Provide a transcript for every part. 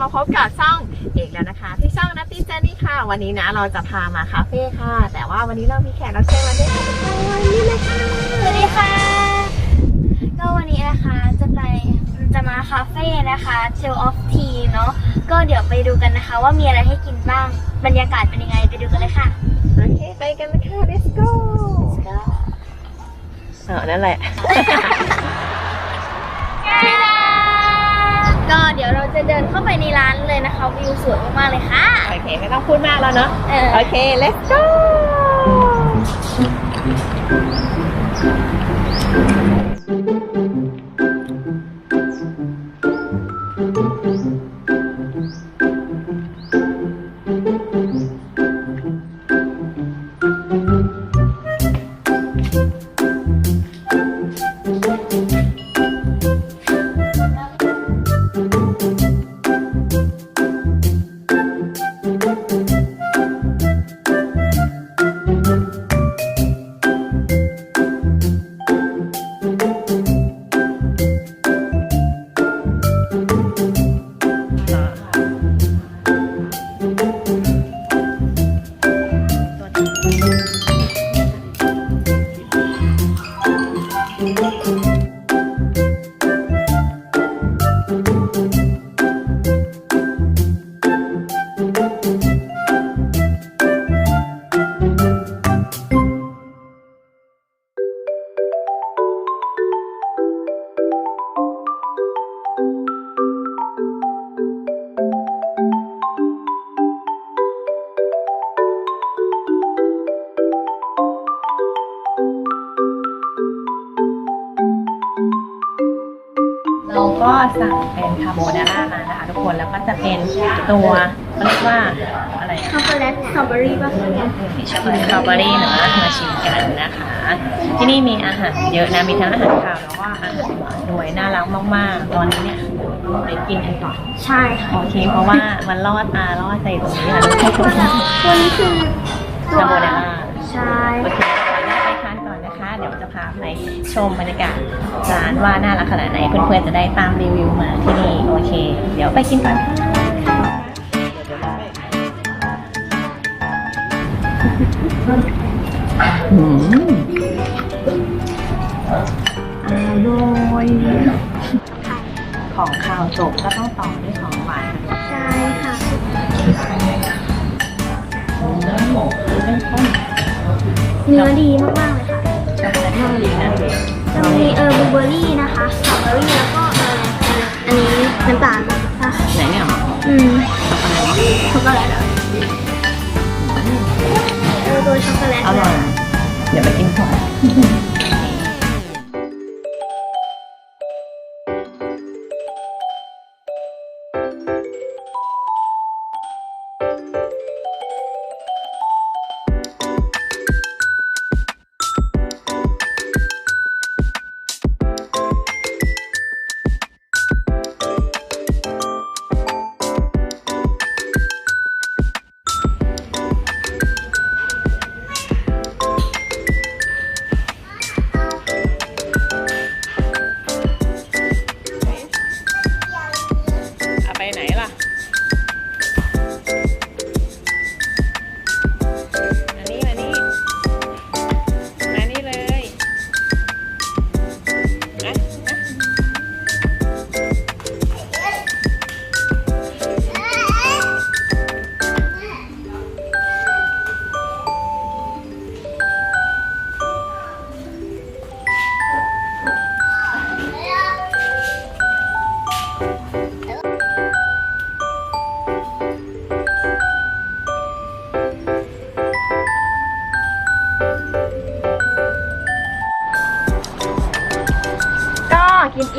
มาพบกับช่องเอกแล้วนะคะ ที่ช่องนัตตี้เจนี่ค่ะ วันนี้นะเราจะพามาคาเฟ่ค่ะ แต่ว่าวันนี้เรามีแขกรับเชิญมาด้วยค่ะวันนี้เลยค่ะสวัสดีค่ะ ก็วันนี้นะคะจะไปจะมาคาเฟ่นะคะ t a l e of Tea เนาะก็เดี๋ยวไปดูกันนะคะ ว่ามีอะไรให้กินบ้างบรรยากาศเป็นยังไงไปดูกันเลยค่ะโอเคไปกันเลยค่ะ let's go เออนั่นแหละ วิวสวยมากๆเลยค่ะ โอเค ไม่ต้องพูดมากแล้วเนาะ เออ โอเค let's go ก็สั่งเป็นคาโบนาร่ามานะคะทุกคนแล้วก็จะเป็นตัวเขาเรียกว่าอะไรอะช็อกโกแลตสตรอเบอรี่ป่ะช็อกโกแลตสตรอเบอรี่นะมาชิมกันนะคะ ที่นี่มีอาหารเยอะนะมีทั้งอาหารคาวแล้วก็อาหารหวานด้วยน่ารักมากๆตอนนี้เนี่ยไปกินกันก่อนใช่ค่ะโอเคเพราะว่ามันลอดตาลอดใจตรงนี้ค่ะทุกคนตัวนี้คือตัวคาโบนาร่าใช่โอเคขออ นุญาตไปทานก่อนนะคะ เดี๋ยวจะพาไปชมบรรยากาศร้านว่าน่ารักขนาดไหนเพื่อนๆจะได้ตามรีวิวมาที่นี่โอเค เดี๋ยวไปกินก่อนอืมอร่อยของข้าวจบก็ต้องต่อด้วยของหวานใช่ค่ะอืมเข้มข้นเนื้อดีมากๆเลย ค่ะช็อกโกแลตก็ดีนะจะมีเออบลูเบอร์รี่นะคะสตรอเบอรี่แล้วก็เอออันนี้น้ำตาลค่ะไหนเนี่ยหรออืมช็อกโกแลตช็อกโกแลตเหรอเออตัวช็อกโกแลตอร่อยเดี๋ยวไปกินก่อน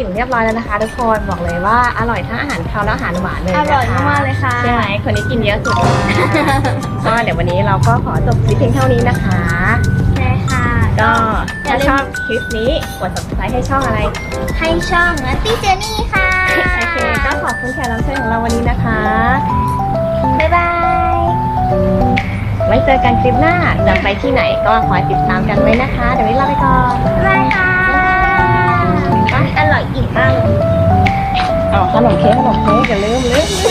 อิ่มเรียบร้อยแล้วนะคะทุกคนบอกเลยว่าอร่อยทั้งอาหารคาวและอาหารหวานเลยอนะคะร่อยมากๆเลยค่ะ ใช่ไหมคนนี้กินเยอะสุด ก็เดี๋ยววันนี้เราก็ขอจบคลิปเพียงเท่านี้นะคะ ใช่ค่ะ ก็อย่าถ้าลืชมอบคลิปนี้กด subscribe ให้ช่องอะไรให้ช่องนัตตี้เจนี่ค่ะ โอเคก็ขอบคุณแขกรับเชิญของเราวันนี้นะคะ บ๊ายบาย ไว้เจอกันคลิปหน้าจะไปที่ไหนก็คอยติดตามกันไว้นะคะ เดี๋ยววันนี้ลาไปก่อน บ๊ายบายค่ะ อร่อยอิ่มมากเอาขนมเค้กขนมเค้กอย่าลืมลืมลืม